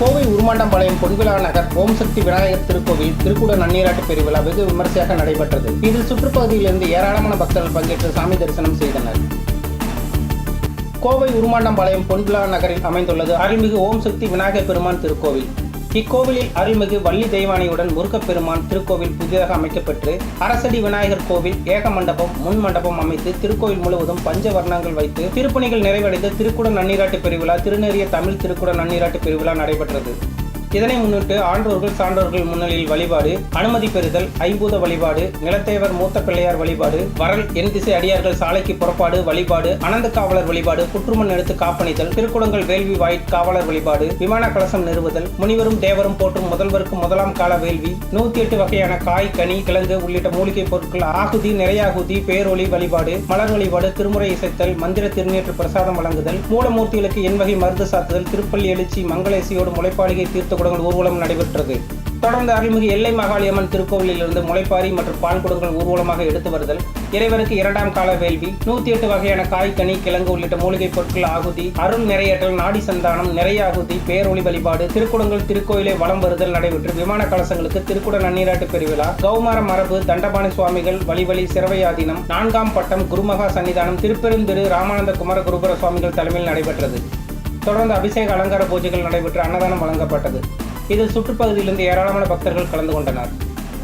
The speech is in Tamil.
கோவை உருமாண்டம்பாளையம் பொன்விழா நகர் ஓம் சக்தி விநாயகர் திருக்கோவில் திருக்குட நன்னீராட்டு பெருவிழா வெகு விமர்சையாக நடைபெற்றது. இதில் சுற்றுப்பகுதியிலிருந்து ஏராளமான பக்தர்கள் பங்கேற்று சாமி தரிசனம் செய்தனர். கோவை உருமாண்டம்பாளையம் பொன்விழா நகரில் அமைந்துள்ளது அருள்மிகு ஓம் சக்தி விநாயகர் பெருமான் திருக்கோவில். இக்கோவிலில் அருள்மிகு வள்ளி தெய்வானையுடன் முருகப்பெருமான் திருக்கோவில் புதிதாக அமைக்கப்பட்டு அரசடி விநாயகர் கோவில் ஏக மண்டபம் முன் மண்டபம் அமைத்து திருக்கோவில் முழுவதும் பஞ்ச வர்ணங்கள் வைத்து திருப்பணிகள் நிறைவடைந்து திருக்குட நன்னீராட்டு பெருவிழா திருநெறிய தமிழ் திருக்குட நன்னீராட்டு பெருவிழா நடைபெற்றது. இதனை முன்னிட்டு ஆண்டோர்கள் சான்றோர்கள் முன்னிலையில் வழிபாடு அனுமதி பெறுதல் ஐம்பூத வழிபாடு நிலத்தேவர் மூத்த பிள்ளையார் வழிபாடு வரல் என் திசை அடியார்கள் சாலைக்கு புறப்பாடு வழிபாடு அனந்த காவலர் வழிபாடு புற்றுமண் எடுத்து காப்பணிதல் திருக்குளங்கள் வேள்வி வாயிற் காவலர் வழிபாடு விமான கலசம் நிறுவுதல் முனிவரும் தேவரும் போற்றும் முதல்வருக்கு முதலாம் கால வேள்வி நூத்தி எட்டு வகையான காய் கனி கிழங்கு உள்ளிட்ட மூலிகை பொருட்கள் ஆகுதி நிறையாகுதி பேரொளி வழிபாடு மலர் வழிபாடு திருமுறை இசைத்தல் மந்திர திருநேற்று பிரசாதம் வழங்குதல் மூலமூர்த்திகளுக்கு என் வகை மருந்து சாத்துதல் திருப்பள்ளி எழுச்சி மங்களேசியோடு முளைப்பாளிகை தீர்த்த குடங்கள் ஊர்வலம் நடைபெற்றது. தொடர்ந்து அருள்மிகு எல்லை மாகாளியம்மன் திருக்கோவிலிலிருந்து முளைப்பாரி மற்றும் பால் குடங்கள் ஊர்வலமாக எடுத்து வருதல். இறைவருக்கு இரண்டாம் கால வேள்வி. நூத்தி எட்டு வகையான காய் கனி கிழங்கு உள்ளிட்ட மூலிகை பொருட்கள் ஆகுதி. அருள் நிறையற்றல் நாடி சந்தானம் நிறைய ஆகுதி பேரொளி வழிபாடு திருக்குடங்கள் திருக்கோயிலை வலம் வருதல் நடைபெற்று விமான கலசங்களுக்கு திருக்குட நன்னீராட்டு பெருவிழா கௌமார மரபு தண்டபாணி சுவாமிகள் வழிவழி சிறவையாதீனம் நான்காம் பட்டம் குருமகா சன்னிதானம் திருப்பெருந்திரு ராமானந்த குமர குருபுர சுவாமிகள் தலைமையில் நடைபெற்றது. தொடர்ந்து அபிஷேக அலங்கார பூஜைகள் நடைபெற்று அன்னதானம் வழங்கப்பட்டது. இதில் சுற்றுப்பகுதியிலிருந்து ஏராளமான பக்தர்கள் கலந்து கொண்டனர்.